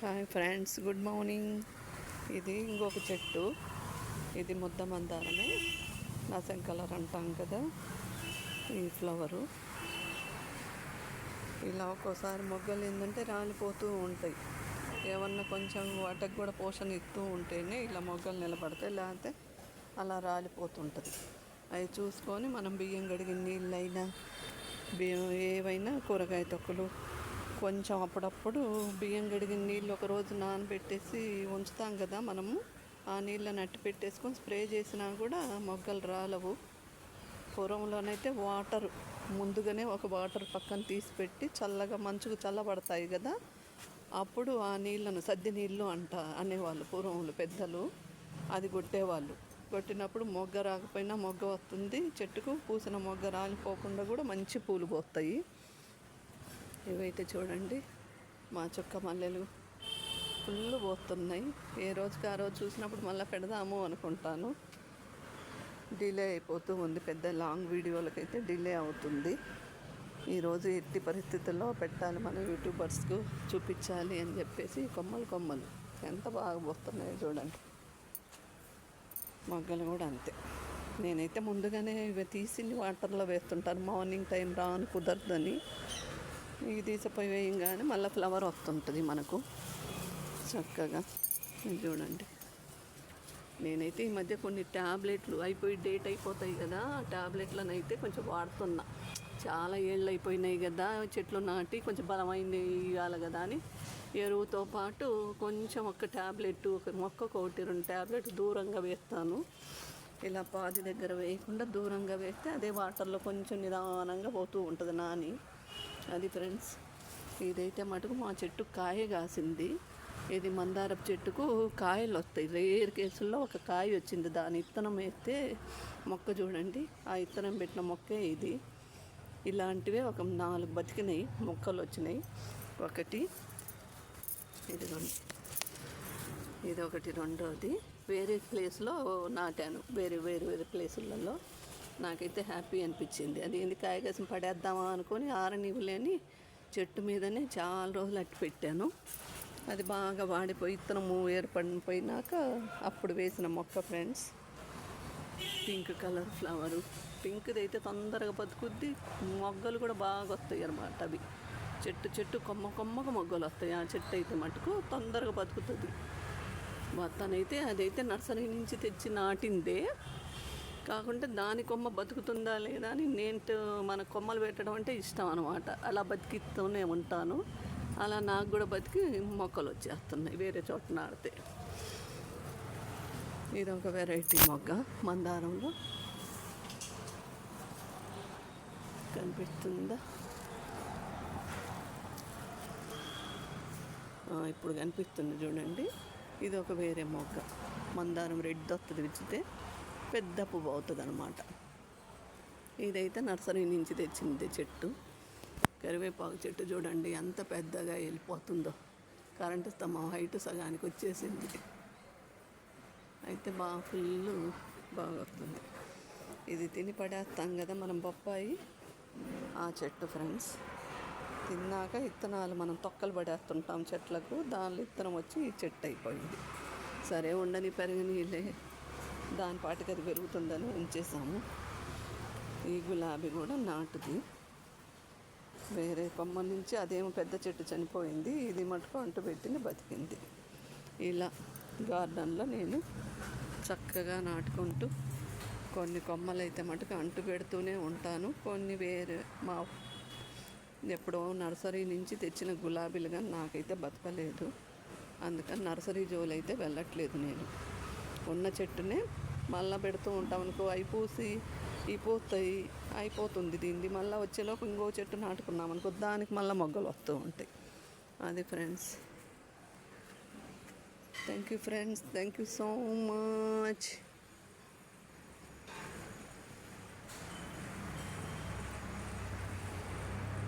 Hi friends good morning. ఇది ఇంకొక చెట్టు. ఇది ముద్ద మందారమే. నసం కలర్ అంటాం కదా ఈ ఫ్లవరు. ఇలా ఒక్కోసారి మొగ్గలు ఏంటంటే రాలిపోతూ ఉంటాయి. ఏమన్నా కొంచెం వాటికి కూడా పోషణ ఇస్తూ ఉంటేనే ఇలా మొగ్గలు నిలబడతాయి లేకపోతే అలా రాలిపోతుంటుంది. అవి చూసుకొని మనం బియ్యం కడిగిన నీళ్ళైనా బియ్యం ఏవైనా కూరగాయ తొక్కలు కొంచెం అప్పుడప్పుడు బియ్యం కడిగిన నీళ్ళు ఒక రోజు నానబెట్టేసి ఉంచుతాం కదా మనము. ఆ నీళ్ళని అట్టి పెట్టేసుకొని స్ప్రే చేసినా కూడా మొగ్గలు రాలవు. పూర్వంలోనైతే వాటర్ ముందుగానే ఒక వాటర్ పక్కన తీసి పెట్టి చల్లగా మంచుకు చల్లబడతాయి కదా. అప్పుడు ఆ నీళ్ళను సద్ది నీళ్ళు అంట అనేవాళ్ళు పూర్వంలో పెద్దలు. అది కొట్టేవాళ్ళు. కొట్టినప్పుడు మొగ్గ రాకపోయినా మొగ్గ వస్తుంది చెట్టుకు పూసిన మొగ్గ రాలిపోకుండా కూడా మంచి పూలు పోస్తాయి ఇవైతే చూడండి. మా చుక్క మల్లెలు ఫుల్ పోతున్నాయి. ఏ రోజుకి ఆ రోజు చూసినప్పుడు మళ్ళీ పెడదాము అనుకుంటాను. డిలే అయిపోతూ ఉంది. పెద్ద లాంగ్ వీడియోలకైతే డిలే అవుతుంది. ఈరోజు ఎట్టి పరిస్థితుల్లో పెట్టాలి మన యూట్యూబర్స్కు చూపించాలి అని చెప్పేసి కొమ్మలు కొమ్మలు. ఎంత బాగా పోతున్నాయో చూడండి. మొగ్గలు కూడా అంతే. నేనైతే ముందుగానే ఇవి తీసి వాటర్లో వేస్తుంటాను. మార్నింగ్ టైం రాను కుదరదని. ఇవి తీసిపోయి వేయంగానే మళ్ళీ ఫ్లవర్ వస్తుంటుంది మనకు. చక్కగా. చూడండి. నేనైతే ఈ మధ్య కొన్ని ట్యాబ్లెట్లు అయిపోయి డేట్ అయిపోతాయి కదా ఆ ట్యాబ్లెట్లను అయితే కొంచెం వాడుతున్నా. చాలా ఏళ్ళు అయిపోయినాయి కదా చెట్లు నాటి కొంచెం బలమైంది ఇవ్వాలి కదా అని. ఎరువుతో పాటు కొంచెం ఒక ట్యాబ్లెట్ ఒక మొక్కకు ఒకటి రెండు ట్యాబ్లెట్ దూరంగా వేస్తాను. ఇలా పాది దగ్గర వేయకుండా దూరంగా వేస్తే అదే వాటర్లో కొంచెం నిదానంగా పోతూ ఉంటుంది నాని. అది ఫ్రెండ్స్. ఇదైతే మటుకు మా చెట్టు కాయ కాసింది. ఇది మందారపు చెట్టుకు కాయలు వస్తాయి. రేర్ కేసుల్లో ఒక కాయ వచ్చింది. దాని ఇత్తనం వేస్తే మొక్క చూడండి. ఆ ఇత్తనం పెట్టిన మొక్కే ఇది. ఇలాంటివే ఒక నాలుగు బతికినాయి. మొక్కలు వచ్చినాయి. ఒకటి ఇదిగోండి ఇది ఒకటి రెండోది. వేరే ప్లేస్లో నాటాను. వేరే వేరే వేరే ప్లేసులలో. నాకైతే హ్యాపీ అనిపించింది. అది ఎందుకు కాయగాసం పడేద్దామా అనుకొని ఆరనివ్వలేని చెట్టు మీదనే చాలా రోజులు అట్టి పెట్టాను. అది బాగా వాడిపోయి ఇత్తనము ఏర్పడిపోయినాక అప్పుడు వేసిన మొక్క ఫ్రెండ్స్. Pink colour flower. పింక్ది అయితే తొందరగా బతుకుద్ది. మొగ్గలు కూడా బాగా వస్తాయి అన్నమాట అవి. చెట్టు చెట్టు కొమ్మ కొమ్మగా మొగ్గలు వస్తాయి. ఆ చెట్టు అయితే మటుకు తొందరగా బతుకుతుంది. మొత్తానైతే అదైతే నర్సరీ నుంచి తెచ్చి నాటిందే. కాకుంటే దాని కొమ్మ బతుకుతుందా లేదా అని నేను మన కొమ్మలు పెట్టడం అంటే ఇష్టం అనమాట అలా బతికిస్తూనే ఉంటాను. అలా నాకు కూడా బతికి మొక్కలు వచ్చేస్తున్నాయి వేరే చోట నాడితే. ఇది ఒక వెరైటీ మొగ్గ మందారంలో. కనిపిస్తుందా? ఇప్పుడు కనిపిస్తుంది చూడండి. ఇది ఒక వేరే మొగ్గ. మందారం రెడ్ వస్తుంది విచ్చితే. పెద్ద పువ్వు అవుతుంది అనమాట ఇదైతే నర్సరీ నుంచి తెచ్చింది చెట్టు. కరివేపాకు చెట్టు చూడండి ఎంత పెద్దగా వెళ్ళిపోతుందో. కరెంటు స్తంభం హైట్ సగానికి వచ్చేసింది. అయితే బాగా ఫుల్ బాగా వస్తుంది. ఇది తిని పడేస్తాం కదా మనం బొప్పాయి. ఆ చెట్టు ఫ్రెండ్స్. తిన్నాక ఇత్తనాలు మనం తొక్కలు పడేస్తుంటాం చెట్లకు. దానిలో ఇత్తనం వచ్చి ఈ చెట్టు అయిపోయింది. సరే ఉండని పెరగనీలే దాని పాటికి అది పెరుగుతుందని ఉంచేసాము ఈ గులాబీ కూడా నాటుది. వేరే కొమ్మ నుంచి అదేమో పెద్ద చెట్టు చనిపోయింది. ఇది మటుకు అంటు పెట్టింది బతికింది. ఇలా గార్డెన్లో నేను చక్కగా నాటుకుంటూ కొన్ని కొమ్మలు అయితే మటుకు అంటు పెడుతూనే ఉంటాను. కొన్ని వేరే మా ఎప్పుడో నర్సరీ నుంచి తెచ్చిన గులాబీలు కానీ నాకైతే బతకలేదు. అందుకని నర్సరీ జోలు అయితే వెళ్ళట్లేదు నేను. ఉన్న చెట్టునే మళ్ళీ పెడుతూ ఉంటాం అనుకో అవి పూసి ఈ పూస్తాయి అయిపోతుంది దీన్ని. మళ్ళీ వచ్చేలోపు ఇంకో చెట్టు నాటుకున్నాం అనుకో దానికి మళ్ళీ మొగ్గలు వస్తూ ఉంటాయి. అది friends. Thank you friends thank you so much